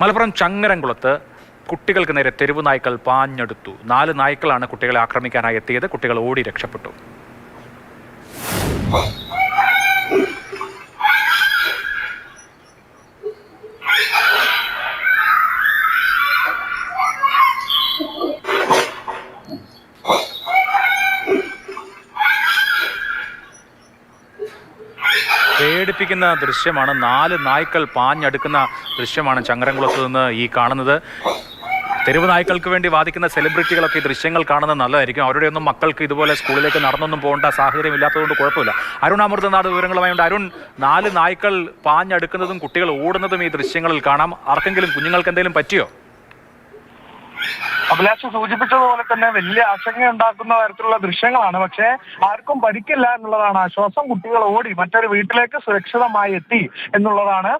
മലപ്പുറം ചങ്ങരംകുളത്ത് കുട്ടികൾക്ക് നേരെ തെരുവ് നായ്ക്കൾ പാഞ്ഞെടുത്തു. നാല് നായ്ക്കളാണ് കുട്ടികളെ ആക്രമിക്കാനായി എത്തിയത്. കുട്ടികൾ ഓടി രക്ഷപ്പെട്ടു. പേടിപ്പിക്കുന്ന ദൃശ്യമാണ്. നാല് നായ്ക്കൾ പാഞ്ഞടുക്കുന്ന ദൃശ്യമാണ് ചങ്ങരംകുളത്ത് നിന്ന് ഈ കാണുന്നത്. തെരുവ് നായ്ക്കൾക്ക് വേണ്ടി വാദിക്കുന്ന സെലിബ്രിറ്റികളൊക്കെ ഈ ദൃശ്യങ്ങൾ കാണുന്നത് നല്ലതായിരിക്കും. അവരുടെ ഒന്നും മക്കൾക്ക് ഇതുപോലെ സ്കൂളിലേക്ക് നടന്നൊന്നും പോകേണ്ട സാഹചര്യം ഇല്ലാത്തതുകൊണ്ട് കുഴപ്പമില്ല. അരുൺ അമൃതനാട് വിവരങ്ങളുമായുണ്ട്. അരുൺ നാല് നായ്ക്കൾ പാഞ്ഞടുക്കുന്നതും കുട്ടികൾ ഓടുന്നതും ഈ ദൃശ്യങ്ങളിൽ കാണാം. ആർക്കെങ്കിലും കുഞ്ഞുങ്ങൾക്ക് എന്തെങ്കിലും പറ്റിയോ? അഭിലാഷ് സൂചിപ്പിച്ചതുപോലെ തന്നെ വലിയ ആശങ്ക ഉണ്ടാക്കുന്ന തരത്തിലുള്ള ദൃശ്യങ്ങളാണ്. പക്ഷേ ആർക്കും പരിക്കില്ല എന്നുള്ളതാണ് ആശ്വാസം. കുട്ടികൾ ഓടി മറ്റൊരു വീട്ടിലേക്ക് സുരക്ഷിതമായി എത്തി എന്നുള്ളതാണ്.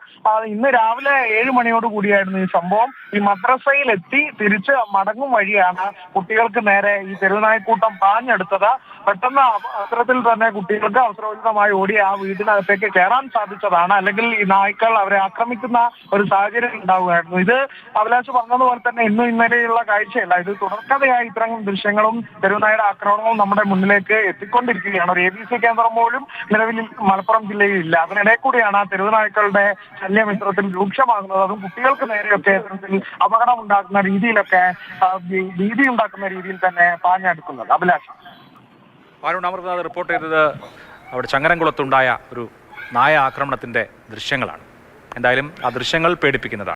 ഇന്ന് രാവിലെ ഏഴ് മണിയോട് കൂടിയായിരുന്നു ഈ സംഭവം. ഈ മദ്രസയിൽ എത്തി തിരിച്ച് മടങ്ങും വഴിയാണ് കുട്ടികൾക്ക് നേരെ ഈ തെരുവുനായ്ക്കൂട്ടം പാഞ്ഞെടുത്തത്. പെട്ടെന്ന് അത്തരത്തിൽ തന്നെ കുട്ടികൾക്ക് അവസരോചിതമായി ഓടി ആ വീടിനകത്തേക്ക് കയറാൻ സാധിച്ചതാണ്. അല്ലെങ്കിൽ ഈ നായ്ക്കൾ അവരെ ആക്രമിക്കുന്ന ഒരു സാഹചര്യം ഉണ്ടാവുകയായിരുന്നു. ഇത് അഭിലാഷ് പറഞ്ഞതുപോലെ തന്നെ ഇന്നും ഇന്നലെയുള്ള കാഴ്ചയല്ല ഇത് തുടർക്കഥയായി ഇത്തരം ദൃശ്യങ്ങളും തെരുവുനായുടെ ആക്രമണവും നമ്മുടെ മുന്നിലേക്ക് എത്തിക്കൊണ്ടിരിക്കുകയാണ്. ഒരു എ ബി സി കേന്ദ്രം പോലും നിലവിൽ മലപ്പുറം ജില്ലയിൽ ഇല്ല. അതിനിടെ കൂടിയാണ് ആ തെരുവുനായ്ക്കളുടെ ശല്യം രൂക്ഷമാകുന്നത്. അതും കുട്ടികൾക്ക് നേരെയൊക്കെ ഇത്തരത്തിൽ അപകടം ഉണ്ടാക്കുന്ന രീതിയിലൊക്കെ ഭീതി ഉണ്ടാക്കുന്ന രീതിയിൽ തന്നെ പാഞ്ഞെടുക്കുന്നത്. അഭിലാഷ്. അരുൺ അമൃതനാഥ് റിപ്പോർട്ട് ചെയ്തത് അവിടെ ചങ്ങരംകുളത്തുണ്ടായ ഒരു നായ ആക്രമണത്തിന്റെ ദൃശ്യങ്ങളാണ്. എന്തായാലും ആ ദൃശ്യങ്ങൾ പേടിപ്പിക്കുന്നതാണ്.